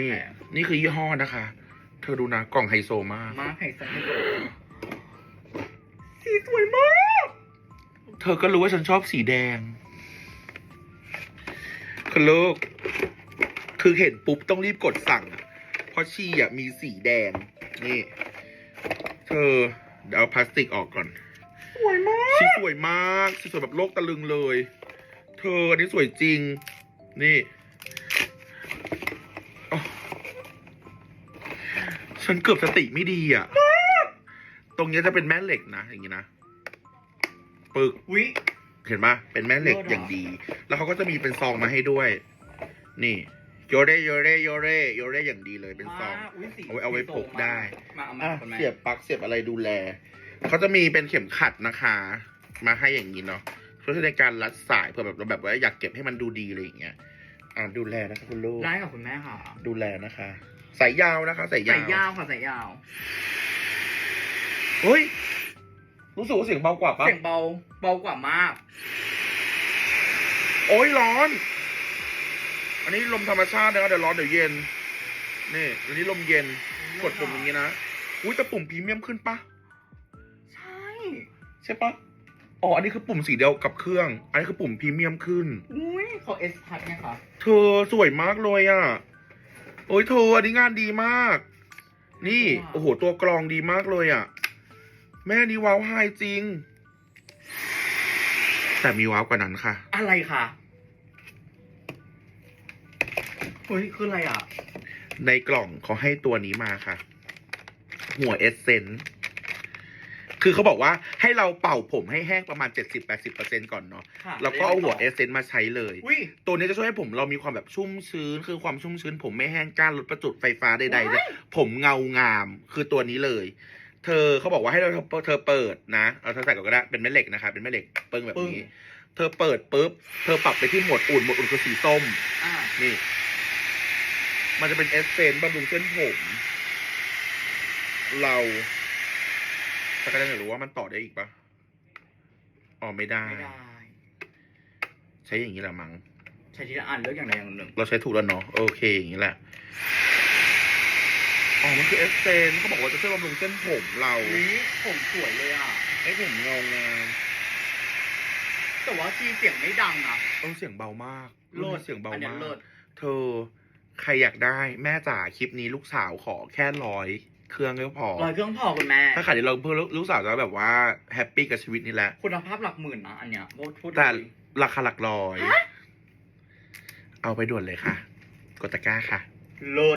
นี่นี่คือยี่ห้อนะคะ เธอดูนะกล่องไฮโซมาก มาไข่ใส่ให้ดูสีสวยมาก เธอก็รู้ว่าฉันชอบสีแดงคือลูกคือเห็นปุ๊บต้องรีบกดสั่งอะเพราะชีอะมีสีแดง นี่ เธอเดี๋ยวเอาพลาสติกออกก่อน สวยมากชีสวยมากชีสวยแบบโลกตะลึงเลย เธออันนี้สวยจริง นี่อ๋อ ฉันเกือบสติไม่ดีอะ ตรงเนี้ยจะเป็นแม่เหล็กนะอย่างนี้นะ ปึก วิเห็นปะเป็นแม่เหล็กเลิศอะอย่างดี แล้วเขาก็จะมีเป็นซองมาให้ด้วย นี่ โยเรโยเรโยเรโยเรอย่างดีเลยเป็นซองอุ๊ยสีเอาไว้เอาไว้พกได้ มาเอามาอะคนแม่เสียบปลั๊กเสียบอะไรดูแล เขาจะมีเป็นเข็มขัดนะคะ มาให้อย่างนี้เนาะเพื่อในการรัดสายเพื่อแบบเราแบบว่าอยากเก็บให้มันดูดีอะไรอย่างเงี้ย อ่าดูแลนะคะคุณลูก ได้กับคุณแม่ค่ะดูแลนะคะสายยาวนะคะสายยาใส่วยาวค่ะใส่ยาว เฮ้ยรู้สึกว่าเสียงเบากว่าปะเสียงเบาเบากว่ามาก โอ้ยร้อน อันนี้ลมธรรมชาตินะคะเดี๋ยวร้อนเดี๋ยวเย็นนี่อันนี้ลมเย็นกดปุ่มอย่างนี้นะอุ้ยแต่ปุ่มพรีเมียมขึ้นปะใช่ใช่ปะอ๋ออันนี้คือปุ่มสีเดียวกับเครื่อง อันนี้คือปุ่มพรีเมียมขึ้น อุ้ย เขาเอสพัดไงคะเธอสวยมากเลยอะ โอ้ยเธออันนี้งานดีมาก นี่โอ้โหตัวกรองดีมากเลยอะ แม่นี่ว้าวไฮจริง แต่มีว้าวกว่านั้นค่ะ อะไรคะเฮ้ยคืออะไรอะ ในกล่องเขาให้ตัวนี้มาค่ะ หัวเอสเซน คือเขาบอกว่าให้เราเป่าผมให้แห้งประมาณ 70-80%ก่อนเนาะค่ะแล้วก็เอาหัวเอสเซนมาใช้เลย อุ้ย ตัวนี้จะช่วยให้ผมเรามีความแบบชุ่มชื้น คือความชุ่มชื้น ผมไม่แห้งก้านลดประจุไฟฟ้าใดๆเลยผมเงางามคือตัวนี้เลย เธอเขาบอกว่าให้เราเธอเปิดนะเอาเธอใส่ก่อนก็ได้เป็นแม่เหล็กนะคะเป็นแม่เหล็กเปิ้งแบบปึ้ง นี้ เธอเปิดปุ๊บเธอปรับไปที่โหมดอุ่นโหมดอุ่นคือสีส้ม อ่านี่ มันจะเป็นเอสเซนต์บำรุงเส้นผม เรา แต่ก็จะรู้ว่ามันต่อได้อีกปะอ๋อไม่ได้ ไม่ได้ใช้อย่างนี้แหละมั้งใช้ทีละอันเลือกอย่างใดอย่างหนึ่งเราใช้ถูกแล้วเนาะโอเคอย่างนี้แหละอ๋อมันคือเอสเซนเขาบอกว่าจะช่วยบำรุงเส้นผมเราอุ้ยผมสวยเลยอะให้ผมเงางามแต่ว่าที่เสียงไม่ดังนะเออเสียงเบามากเลิศเสียงเบาอันเนี้มายกเลิศเธอใครอยากได้แม่จ๋าคลิปนี้ลูกสาวขอแค่ร้อย เครื่องก็พอรอยเครื่องพอคุณแม่ ถ้าขายดีเราเพื่อลูกสาวจะแบบว่าแฮปปี้กับชีวิตนี้แหละ คุณภาพหลักหมื่นนะอันเนี้ยพูดพูดแต่จริงราคาหลักร้อย เอาไปด่วนเลยค่ะ กดตะกร้าค่ะเลิศ